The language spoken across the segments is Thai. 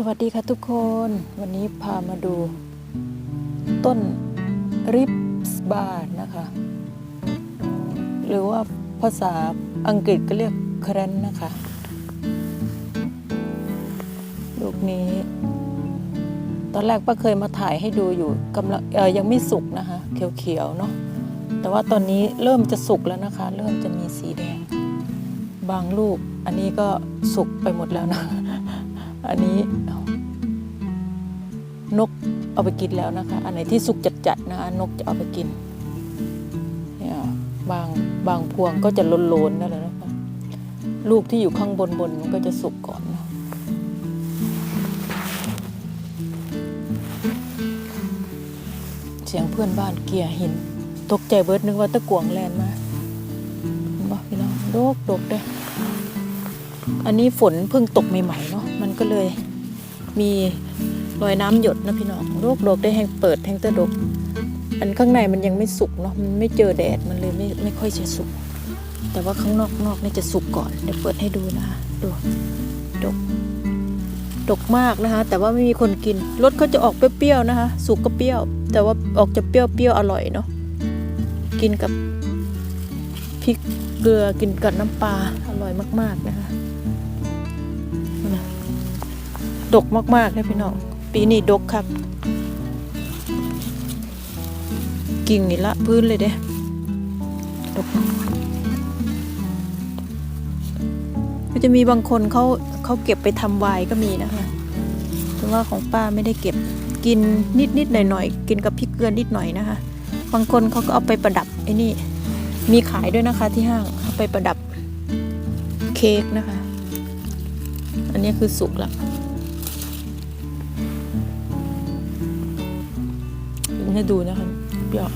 สวัสดีค่ะทุกคนวันนี้พามาดู ต้นริปส์บาร์นะคะ หรือว่าภาษาอังกฤษก็เรียกแครนนะคะ ลูกนี้ ตอนแรกป้าเคยมาถ่ายให้ดูอยู่กำลังยังไม่สุกนะคะ เขียวๆเนาะแต่ว่าตอนนี้เริ่มจะสุกแล้วนะคะ เริ่มจะมีสีแดง บางลูกอันนี้ก็สุกไปหมดแล้วนะ อันนี้นกเอาไปกินแล้วนะคะ อันไหนที่สุกจัดๆนะคะนกจะเอาไปกินเนี่ยบางบางพวงก็จะโลนๆนั่นแหละนะคะ ลูกที่อยู่ข้างบนบนมันก็จะสุกก่อนนะเสียงเพื่อนบ้านเกียร์หิน ตกใจเบิร์ดนึกว่าตะกวงแลนมาบอกพี่น้องโดกโดกเด้อันนี้ฝนเพิ่งตกใหม่ๆเนาะ มันก็เลยมีรอยน้ำหยดนะพี่น้องโรคโดกได้แห้งเปิดแห้งตะดก อันข้างในมันยังไม่สุกเนาะมันไม่เจอแดดมันเลยไม่ไม่ค่อยจะสุก แต่ว่าข้างนอกนอกนี่จะสุกก่อนเดี๋ยวเปิดให้ดูนะคะดูดกดกมากนะคะ แต่ว่าไม่มีคนกินรสเขาจะออกเปรี้ยวๆนะคะ สุกก็เปรี้ยว แต่ว่าออกจะเปรี้ยวๆอร่อยเนาะกินกับพริกเกลือกินกับน้ำปลาอร่อยมาก ๆนะคะ ดกมากๆเลยพี่น้อง ปีนี้ดกครับ กิ่งนี่ละพื้นเลยเด้ดกก็จะมีบางคนเขาเขาเก็บไปทำวน์ก็มีนะคะแต่ว่าของป้าไม่ได้เก็บกินนิดนิดหน่อยหน่อยกินกับพริกเกลือนิดหน่อยนะคะ บางคนเขาก็เอาไปประดับไอ้นี่ มีขายด้วยนะคะที่ห้างเอาไปประดับเค้กนะคะ อันนี้คือสุกแล้ว ให้ดูนะคะเปรี้ยว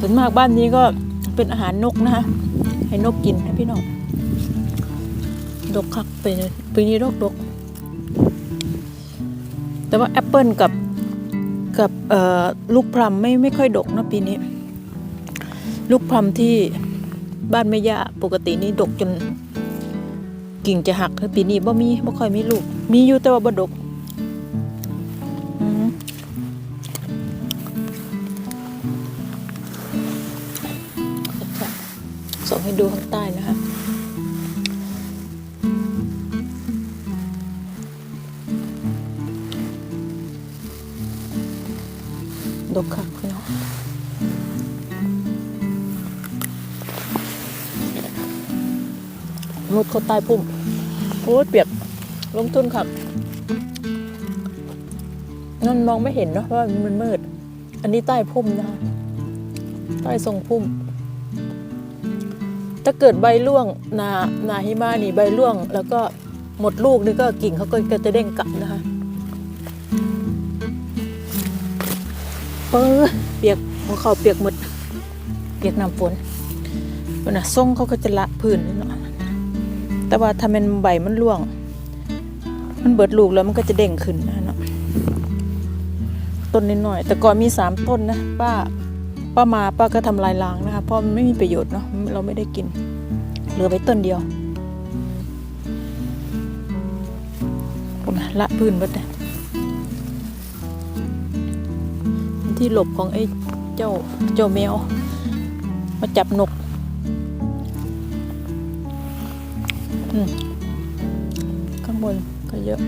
ส่วนมากบ้านนี้ก็เป็นอาหารนกนะคะให้นกกินนะพี่น้องดกคักไปปีนี้ดกดก แต่ว่าแอปเปิลกับกับลูกพลัมไม่ไม่ค่อยดกนะปีนี้ ลูกพลัมที่บ้านแม่ย่าปกตินี่ดกจน กิ่งจะหักปีนี้บ่มีบ่ค่อยมีลูก มีอยู่แต่ว่าบ่ดกส่งให้ดูข้างใต้นะคะดกคัก มุดเขาใต้พุ่มโอ้ยเปียกลงทุนครับนั่นมองไม่เห็นเนาะเพราะมันมืด อันนี้ใต้พุ่มนะคะใต้ทรงพุ่ม ถ้าเกิดใบร่วงนานาหิมานี่ใบร่วง แล้วก็หมดลูกนี่ก็กิ่งเขาก็จะเด้งกลับนะคะเออเปียกหัวเขาเปียกหมด เปียกน้ำฝนมันน่ะส่งเขาก็จะละพื้นนิดหน่อย แต่ว่าถ้ามันใบมันร่วง มันเบิดลูกแล้วมันก็จะเด้งขึ้นนะเนาะต้นนิดหน่อย แต่ก่อนมีสามต้นนะป้าป้ามาป้าก็ทำลายล้างนะคะเพราะมันไม่มีประโยชน์เนาะเราไม่ได้กิน เหลือไปต้นเดียวละพื้นหมดเลยที่หลบของไอ้เจ้าเจ้าแมว มาจับนก ข้างบนก็เยอะ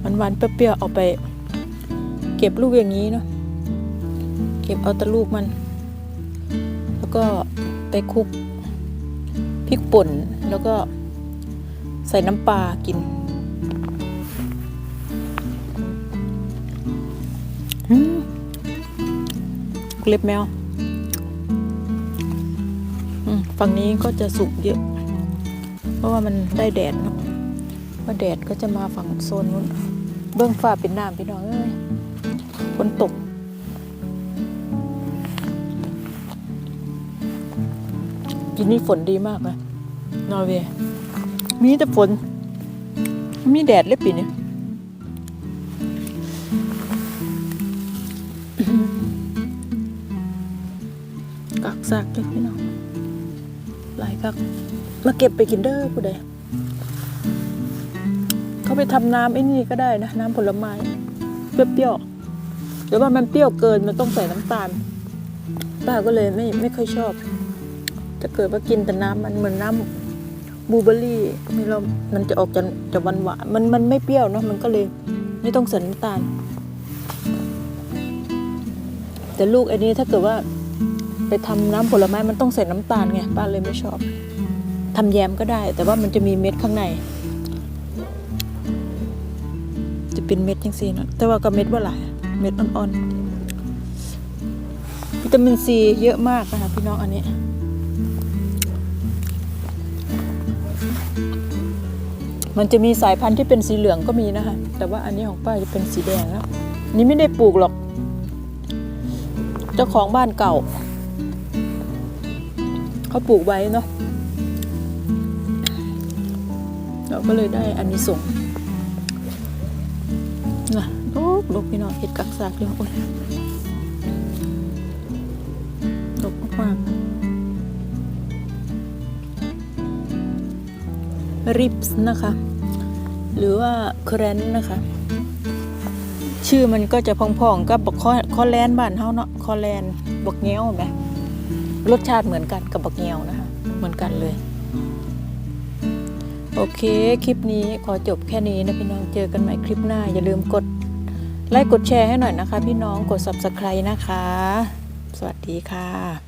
หวานๆเปรี้ยวๆเอาไป เก็บลูกอย่างนี้เนาะเก็บเอาแต่ลูกมัน แล้วก็ไปคลุกพริกป่นแล้วก็ใส่น้ำปลากินเล็บแมว ฝั่งนี้ก็จะสุกเยอะ ราะว่ามันได้แดดเนาะว่าแดดก็จะมาฝั่งโซนนู้น เบื้องฟ้าเป็นน้ำพี่น้องเอ้ยฝนตก กินนี่ฝนดีมากเลยนอร์เวย์มีแต่ฝน มีแดดเลยปีนี้กักซากเลยพี่น้องหลายคัก มาเก็บไปกินเด้อผู้ใดเขาไปทำน้ำไอ้นี่ก็ได้นะ น้ำผลไม้เปรี้ยวๆแต่ว่ามันเปรี้ยวเกินมันต้องใส่น้ำตาลป้าก็เลยไม่ไม่ค่อยชอบจะเกิดว่ากินแต่น้ำมันเหมือนน้ำบูเบอร์รี่ไม่เรามันจะออกจะจะหวานหวานๆมันมันไม่เปรี้ยวเนาะมันก็เลยไม่ต้องใส่น้ำตาล แต่ลูกไอ้นี้ถ้าเกิดว่าไปทำน้ำผลไม้มันต้องใส่น้ำตาลไงป้าเลยไม่ชอบ ทำแยมก็ได้ แต่ว่ามันจะมีเม็ดข้างใน จะเป็นเม็ดจังซีเนาะแต่ว่าก็เม็ดว่าหลายเม็ดอ่อนๆวิตามินซีเยอะมากนะคะพี่น้องอันนี้มันจะมีสายพันธุ์ที่เป็นสีเหลืองก็มีนะคะ แต่ว่าอันนี้ของป้าจะเป็นสีแดงแล้วนนี้ไม่ได้ปลูกหรอก เจ้าของบ้านเก่า เขาปลูกไว้เนาะ เราก็เลยได้อันนี้ส่งนะลูกลูกพี่น้องเห็ดกักซากเยองโอ้ยดกมากริปส์นะคะ หรือว่าแครนนะคะ ชื่อมันก็จะพองๆกับบักข้อข้อแลนบ้านเฮาเนาะข้อแลนบักเงี้ยวไหมรสชาติเหมือนกันกับบักเงี้ยวนะคะ เหมือนกันเลย โอเค คลิปนี้ขอจบแค่นี้นะพี่น้องเจอกันใหม่คลิปหน้า อย่าลืมกดไลค์กดแชร์ให้หน่อยนะคะ พี่น้องกด subscribe นะคะ สวัสดีค่ะ